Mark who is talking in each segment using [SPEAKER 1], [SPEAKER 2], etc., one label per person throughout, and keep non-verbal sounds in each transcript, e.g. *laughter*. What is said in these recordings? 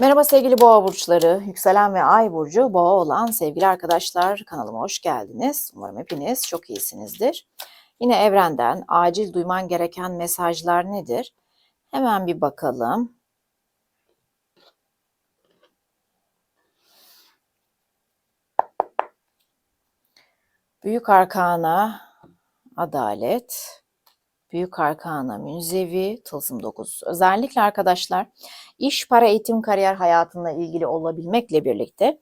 [SPEAKER 1] Merhaba sevgili boğa burçları, yükselen ve ay burcu boğa olan sevgili arkadaşlar kanalıma hoş geldiniz. Umarım hepiniz çok iyisinizdir. Yine evrenden acil duyman gereken mesajlar nedir? Hemen bir bakalım. Büyük Arkana Adalet, Büyük Arkana Münzevi, Tılsım 9. Özellikle arkadaşlar iş, para, eğitim, kariyer hayatında ilgili olabilmekle birlikte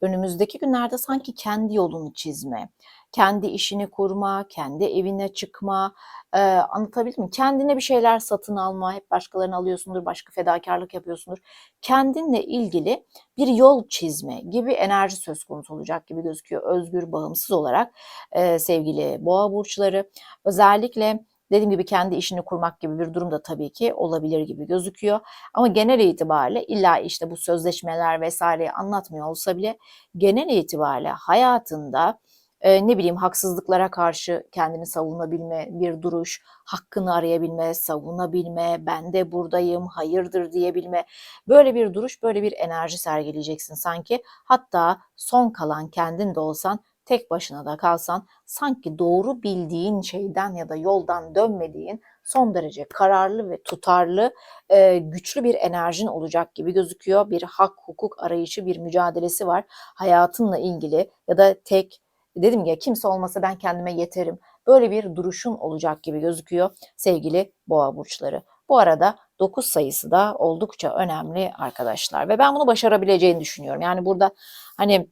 [SPEAKER 1] önümüzdeki günlerde sanki kendi yolunu çizme, kendi işini kurma, kendi evine çıkma, e, anlatabildim mi? Kendine bir şeyler satın alma, hep başkalarını alıyorsundur, başka fedakarlık yapıyorsundur. Kendinle ilgili bir yol çizme gibi enerji söz konusu olacak gibi gözüküyor. Özgür, bağımsız olarak e, sevgili boğa burçları. Özellikle dediğim gibi kendi işini kurmak gibi bir durum da tabii ki olabilir gibi gözüküyor. Ama genel itibariyle illa işte bu sözleşmeler vesaireyi anlatmıyor olsa bile genel itibariyle hayatında e, ne bileyim haksızlıklara karşı kendini savunabilme, bir duruş, hakkını arayabilme, savunabilme, ben de buradayım, hayırdır diyebilme. Böyle bir duruş, böyle bir enerji sergileyeceksin sanki. Hatta son kalan kendin de olsan tek başına da kalsan sanki doğru bildiğin şeyden ya da yoldan dönmediğin son derece kararlı ve tutarlı, e, güçlü bir enerjin olacak gibi gözüküyor. Bir hak, hukuk arayışı, bir mücadelesi var. Hayatınla ilgili ya da tek, dedim ya kimse olmasa ben kendime yeterim. Böyle bir duruşun olacak gibi gözüküyor sevgili boğa burçları. Bu arada 9 sayısı da oldukça önemli arkadaşlar ve ben bunu başarabileceğini düşünüyorum. Yani burada hani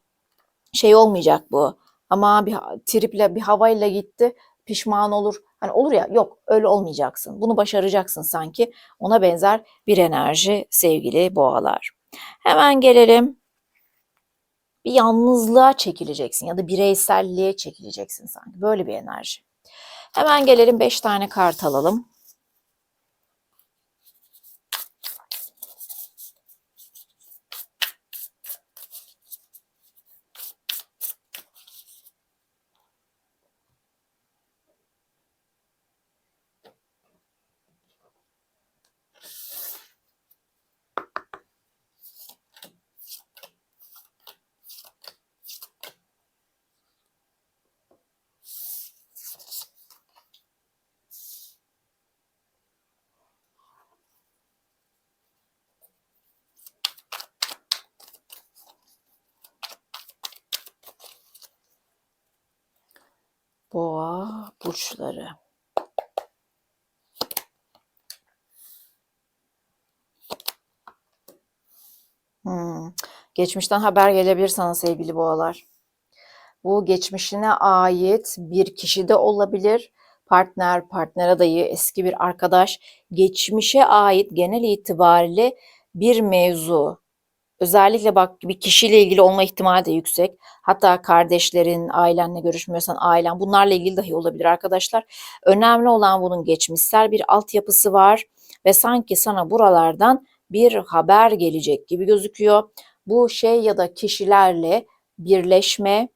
[SPEAKER 1] şey olmayacak bu ama bir triple bir havayla gitti pişman olur. Hani olur ya yok öyle olmayacaksın. Bunu başaracaksın sanki. Ona benzer bir enerji sevgili boğalar. Hemen gelelim. Bir yalnızlığa çekileceksin ya da bireyselliğe çekileceksin sanki. Böyle bir enerji. Hemen gelelim 5 tane kart alalım. Boğa burçları. Hmm. Geçmişten haber gelebilir sana sevgili boğalar. Bu geçmişine ait bir kişi de olabilir. Partner, partner adayı, eski bir arkadaş, geçmişe ait genel itibariyle bir mevzu, Özellikle bak bir kişiyle ilgili olma ihtimali de yüksek. Hatta kardeşlerin, ailenle görüşmüyorsan ailen bunlarla ilgili dahi olabilir arkadaşlar. Önemli olan bunun geçmişsel bir altyapısı var ve sanki sana buralardan bir haber gelecek gibi gözüküyor. Bu şey ya da kişilerle birleşme,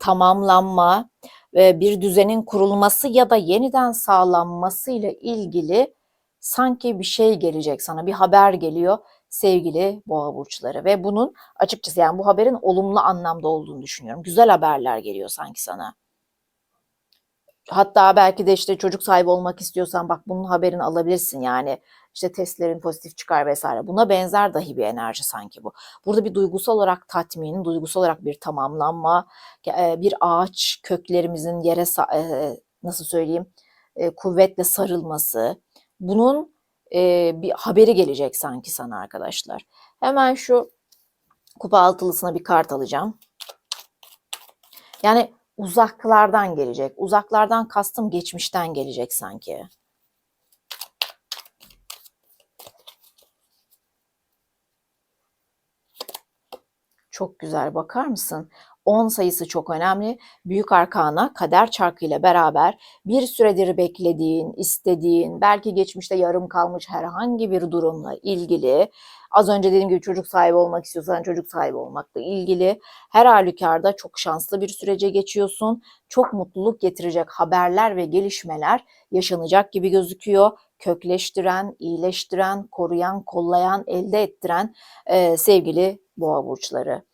[SPEAKER 1] tamamlanma, bir düzenin kurulması ya da yeniden sağlanması ile ilgili sanki bir şey gelecek sana, bir haber geliyor sevgili boğa burçları ve bunun açıkçası yani bu haberin olumlu anlamda olduğunu düşünüyorum. Güzel haberler geliyor sanki sana. Hatta belki de işte çocuk sahibi olmak istiyorsan bak bunun haberini alabilirsin yani işte testlerin pozitif çıkar vesaire. Buna benzer dahi bir enerji sanki bu. Burada bir duygusal olarak tatmin, duygusal olarak bir tamamlanma, bir ağaç köklerimizin yere nasıl söyleyeyim kuvvetle sarılması. Bunun e, bir haberi gelecek sanki sana arkadaşlar. Hemen şu kupa altılısına bir kart alacağım. Yani uzaklardan gelecek. Uzaklardan kastım geçmişten gelecek sanki. Çok güzel bakar mısın? 10 sayısı çok önemli. Büyük arkana kader çarkı ile beraber bir süredir beklediğin, istediğin, belki geçmişte yarım kalmış herhangi bir durumla ilgili Az önce dediğim gibi çocuk sahibi olmak istiyorsan çocuk sahibi olmakla ilgili. Her halükarda çok şanslı bir sürece geçiyorsun. Çok mutluluk getirecek haberler ve gelişmeler yaşanacak gibi gözüküyor. Kökleştiren, iyileştiren, koruyan, kollayan, elde ettiren e, sevgili boğa burçları.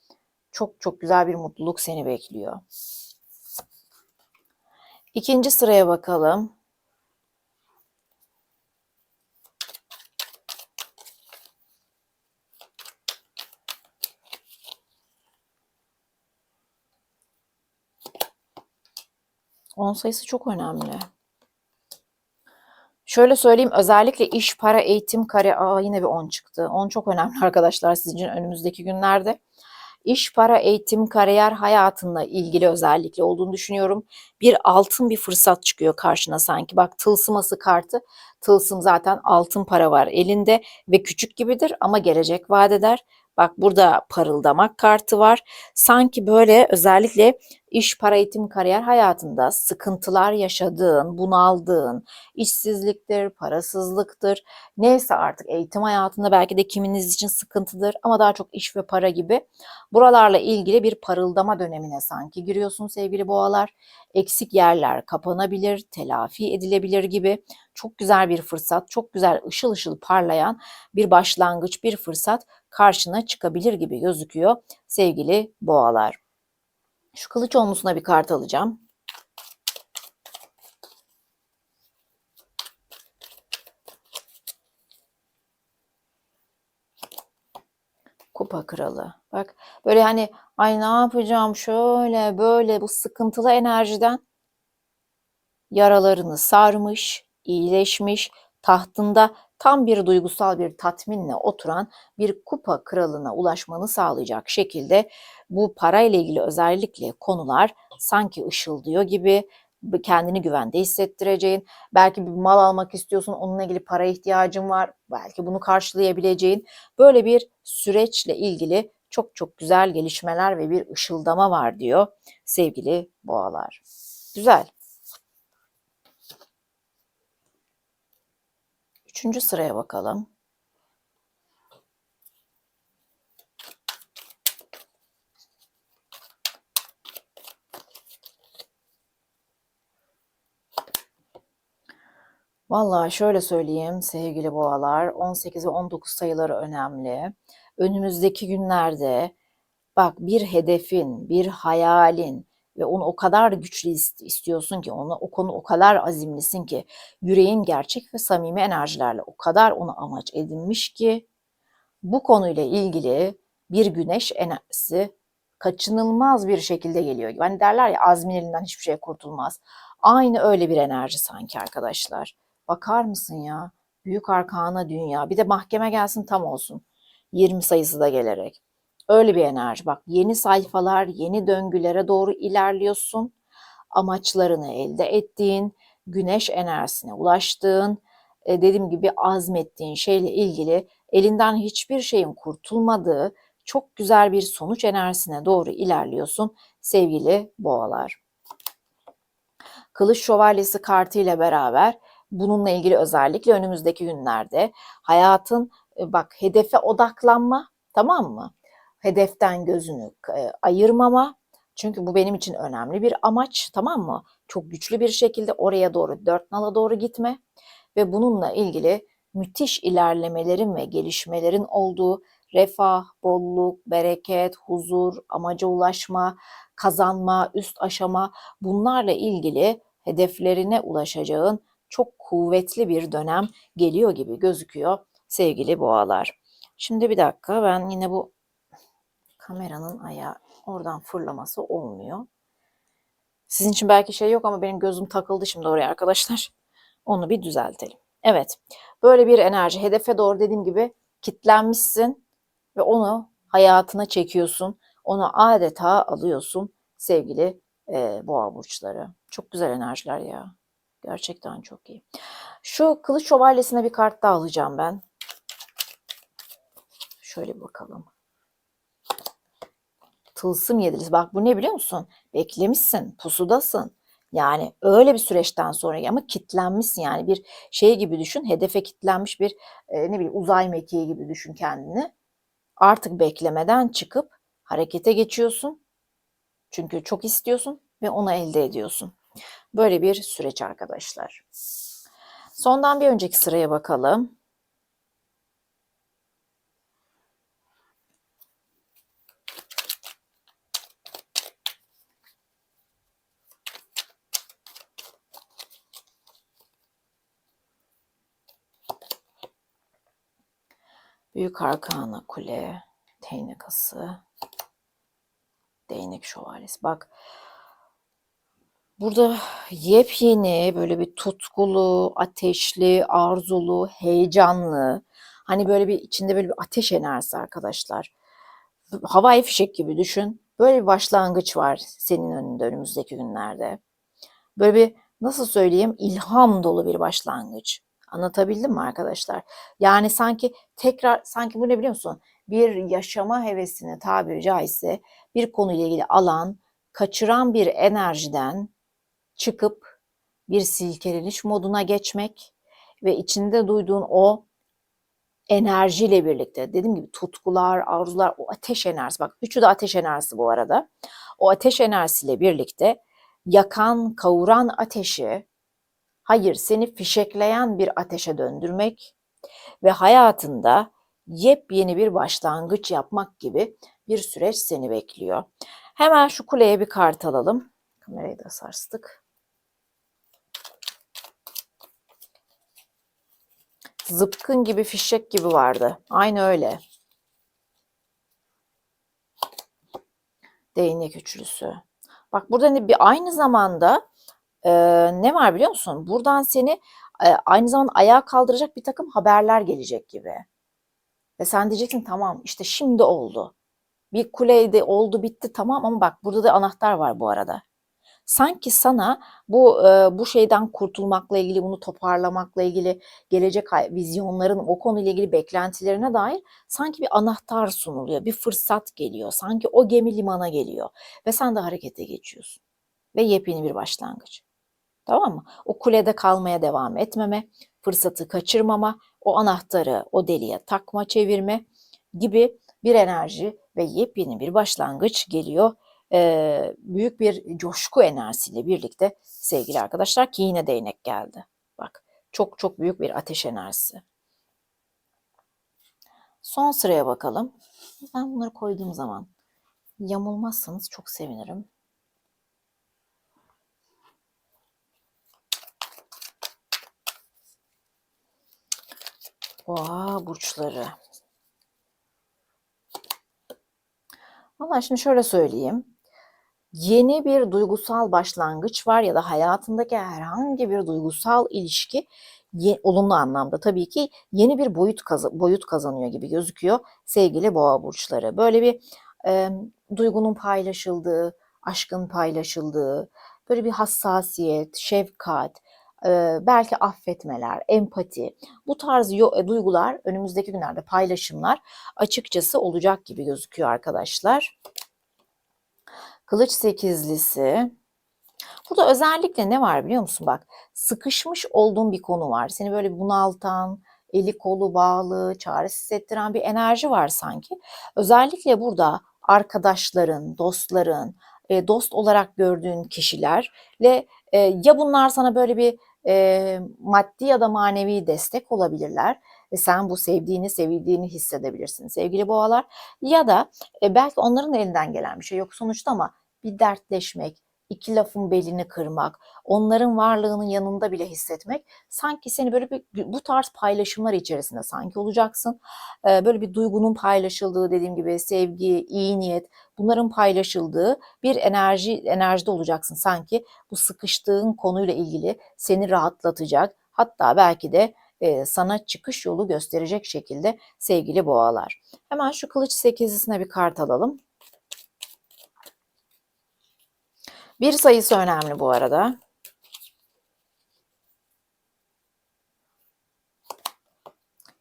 [SPEAKER 1] Çok çok güzel bir mutluluk seni bekliyor. İkinci sıraya bakalım. On sayısı çok önemli. Şöyle söyleyeyim özellikle iş, para, eğitim, kare, aa yine bir 10 çıktı. 10 çok önemli *laughs* arkadaşlar sizin için önümüzdeki günlerde. İş, para, eğitim, kariyer hayatınla ilgili özellikle olduğunu düşünüyorum. Bir altın bir fırsat çıkıyor karşına sanki. Bak tılsıması kartı. Tılsım zaten altın para var elinde ve küçük gibidir ama gelecek vaat eder. Bak burada parıldamak kartı var. Sanki böyle özellikle iş, para, eğitim, kariyer hayatında sıkıntılar yaşadığın, bunaldığın, işsizliktir, parasızlıktır. Neyse artık eğitim hayatında belki de kiminiz için sıkıntıdır ama daha çok iş ve para gibi. Buralarla ilgili bir parıldama dönemine sanki giriyorsun sevgili boğalar. Eksik yerler kapanabilir, telafi edilebilir gibi. Çok güzel bir fırsat, çok güzel ışıl ışıl parlayan bir başlangıç, bir fırsat karşına çıkabilir gibi gözüküyor sevgili boğalar. Şu kılıç olmusuna bir kart alacağım. Kupa kralı. Bak böyle hani ay ne yapacağım şöyle böyle bu sıkıntılı enerjiden yaralarını sarmış, iyileşmiş, tahtında tam bir duygusal bir tatminle oturan bir kupa kralına ulaşmanı sağlayacak şekilde bu parayla ilgili özellikle konular sanki ışıldıyor gibi kendini güvende hissettireceğin, belki bir mal almak istiyorsun, onunla ilgili para ihtiyacın var, belki bunu karşılayabileceğin böyle bir süreçle ilgili çok çok güzel gelişmeler ve bir ışıldama var diyor sevgili boğalar. Güzel. Üçüncü sıraya bakalım. Vallahi şöyle söyleyeyim sevgili boğalar, 18 ve 19 sayıları önemli. Önümüzdeki günlerde bak bir hedefin, bir hayalin ve onu o kadar güçlü istiyorsun ki, onu o konu o kadar azimlisin ki, yüreğin gerçek ve samimi enerjilerle o kadar onu amaç edinmiş ki bu konuyla ilgili bir güneş enerjisi kaçınılmaz bir şekilde geliyor. Hani derler ya azmin elinden hiçbir şey kurtulmaz. Aynı öyle bir enerji sanki arkadaşlar. Bakar mısın ya? Büyük arkana dünya. Bir de mahkeme gelsin tam olsun. 20 sayısı da gelerek. Öyle bir enerji. Bak yeni sayfalar, yeni döngülere doğru ilerliyorsun. Amaçlarını elde ettiğin, güneş enerjisine ulaştığın, e, dediğim gibi azmettiğin şeyle ilgili elinden hiçbir şeyin kurtulmadığı çok güzel bir sonuç enerjisine doğru ilerliyorsun sevgili boğalar. Kılıç şövalyesi kartı ile beraber bununla ilgili özellikle önümüzdeki günlerde hayatın e, bak hedefe odaklanma tamam mı? Hedeften gözünü e, ayırmama. Çünkü bu benim için önemli bir amaç tamam mı? Çok güçlü bir şekilde oraya doğru dört nala doğru gitme ve bununla ilgili müthiş ilerlemelerin ve gelişmelerin olduğu refah, bolluk, bereket, huzur, amaca ulaşma, kazanma, üst aşama bunlarla ilgili hedeflerine ulaşacağın çok kuvvetli bir dönem geliyor gibi gözüküyor sevgili boğalar. Şimdi bir dakika ben yine bu kameranın ayağı oradan fırlaması olmuyor. Sizin için belki şey yok ama benim gözüm takıldı şimdi oraya arkadaşlar. *laughs* Onu bir düzeltelim. Evet. Böyle bir enerji. Hedefe doğru dediğim gibi kitlenmişsin ve onu hayatına çekiyorsun. Onu adeta alıyorsun sevgili e, boğa burçları. Çok güzel enerjiler ya. Gerçekten çok iyi. Şu kılıç şövalyesine bir kart daha alacağım ben. Şöyle bir bakalım. Tılsım yedilisi. Bak bu ne biliyor musun? Beklemişsin, pusudasın. Yani öyle bir süreçten sonra ama kitlenmişsin yani bir şey gibi düşün. Hedefe kitlenmiş bir e, ne bileyim uzay mekiği gibi düşün kendini. Artık beklemeden çıkıp harekete geçiyorsun. Çünkü çok istiyorsun ve onu elde ediyorsun. Böyle bir süreç arkadaşlar. Sondan bir önceki sıraya bakalım. Büyük Arkana Kule, Değnek Ası, Değnek Şövalyesi. Bak burada yepyeni böyle bir tutkulu, ateşli, arzulu, heyecanlı. Hani böyle bir içinde böyle bir ateş enerjisi arkadaşlar. Havai fişek gibi düşün. Böyle bir başlangıç var senin önünde önümüzdeki günlerde. Böyle bir nasıl söyleyeyim ilham dolu bir başlangıç. Anlatabildim mi arkadaşlar? Yani sanki tekrar sanki bu ne biliyor musun? Bir yaşama hevesini tabiri caizse bir konuyla ilgili alan, kaçıran bir enerjiden çıkıp bir silkeleniş moduna geçmek ve içinde duyduğun o enerjiyle birlikte dediğim gibi tutkular, arzular, o ateş enerjisi bak üçü de ateş enerjisi bu arada. O ateş enerjisiyle birlikte yakan, kavuran ateşi hayır seni fişekleyen bir ateşe döndürmek ve hayatında yepyeni bir başlangıç yapmak gibi bir süreç seni bekliyor. Hemen şu kuleye bir kart alalım. Kamerayı da sarstık. Zıpkın gibi, fişek gibi vardı. Aynı öyle. Değnek üçlüsü. Bak burada bir aynı zamanda e, ne var biliyor musun? Buradan seni e, aynı zamanda ayağa kaldıracak bir takım haberler gelecek gibi. Ve sen diyeceksin tamam işte şimdi oldu. Bir kuleyde oldu bitti tamam ama bak burada da anahtar var bu arada. Sanki sana bu e, bu şeyden kurtulmakla ilgili, bunu toparlamakla ilgili, gelecek vizyonların o konuyla ilgili beklentilerine dair sanki bir anahtar sunuluyor, bir fırsat geliyor. Sanki o gemi limana geliyor ve sen de harekete geçiyorsun. Ve yepyeni bir başlangıç. Tamam mı? O kulede kalmaya devam etmeme, fırsatı kaçırmama, o anahtarı o deliğe takma çevirme gibi bir enerji ve yepyeni bir başlangıç geliyor. Ee, büyük bir coşku enerjisiyle birlikte sevgili arkadaşlar ki yine değnek geldi. Bak çok çok büyük bir ateş enerjisi. Son sıraya bakalım. Ben bunları koyduğum zaman yamulmazsanız çok sevinirim. Boğa burçları. Valla şimdi şöyle söyleyeyim. Yeni bir duygusal başlangıç var ya da hayatındaki herhangi bir duygusal ilişki olumlu anlamda tabii ki yeni bir boyut kaz boyut kazanıyor gibi gözüküyor sevgili boğa burçları. Böyle bir e, duygunun paylaşıldığı, aşkın paylaşıldığı, böyle bir hassasiyet, şefkat, belki affetmeler, empati bu tarz e, duygular önümüzdeki günlerde paylaşımlar açıkçası olacak gibi gözüküyor arkadaşlar. Kılıç sekizlisi. Burada özellikle ne var biliyor musun? Bak sıkışmış olduğun bir konu var. Seni böyle bunaltan, eli kolu bağlı, çaresiz hissettiren bir enerji var sanki. Özellikle burada arkadaşların, dostların, dost olarak gördüğün kişilerle ya bunlar sana böyle bir e, maddi ya da manevi destek olabilirler ve sen bu sevdiğini, sevildiğini hissedebilirsin sevgili boğalar. Ya da e, belki onların elinden gelen bir şey yok sonuçta ama bir dertleşmek, iki lafın belini kırmak, onların varlığının yanında bile hissetmek sanki seni böyle bir bu tarz paylaşımlar içerisinde sanki olacaksın. Ee, böyle bir duygunun paylaşıldığı dediğim gibi sevgi, iyi niyet bunların paylaşıldığı bir enerji enerjide olacaksın sanki bu sıkıştığın konuyla ilgili seni rahatlatacak hatta belki de e, sana çıkış yolu gösterecek şekilde sevgili boğalar. Hemen şu kılıç sekizisine bir kart alalım. Bir sayısı önemli bu arada.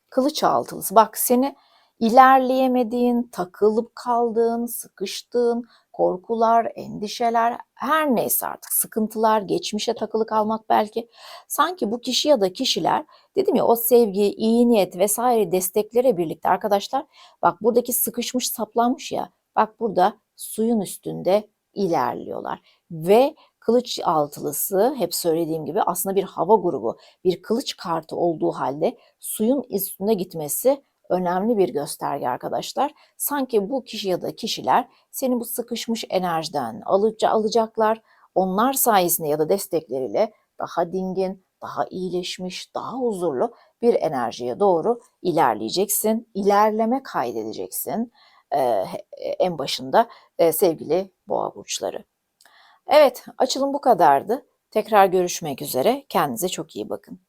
[SPEAKER 1] Kılıç altılısı. Bak seni ilerleyemediğin, takılıp kaldığın, sıkıştığın korkular, endişeler, her neyse artık sıkıntılar, geçmişe takılı kalmak belki. Sanki bu kişi ya da kişiler dedim ya o sevgi, iyi niyet vesaire desteklere birlikte arkadaşlar bak buradaki sıkışmış saplanmış ya bak burada suyun üstünde ilerliyorlar ve kılıç altılısı hep söylediğim gibi aslında bir hava grubu, bir kılıç kartı olduğu halde suyun üstünde gitmesi önemli bir gösterge arkadaşlar. Sanki bu kişi ya da kişiler senin bu sıkışmış enerjiden alıcı alacaklar. Onlar sayesinde ya da destekleriyle daha dingin, daha iyileşmiş, daha huzurlu bir enerjiye doğru ilerleyeceksin. İlerleme kaydedeceksin. En başında sevgili boğa burçları. Evet, açılım bu kadardı. Tekrar görüşmek üzere. Kendinize çok iyi bakın.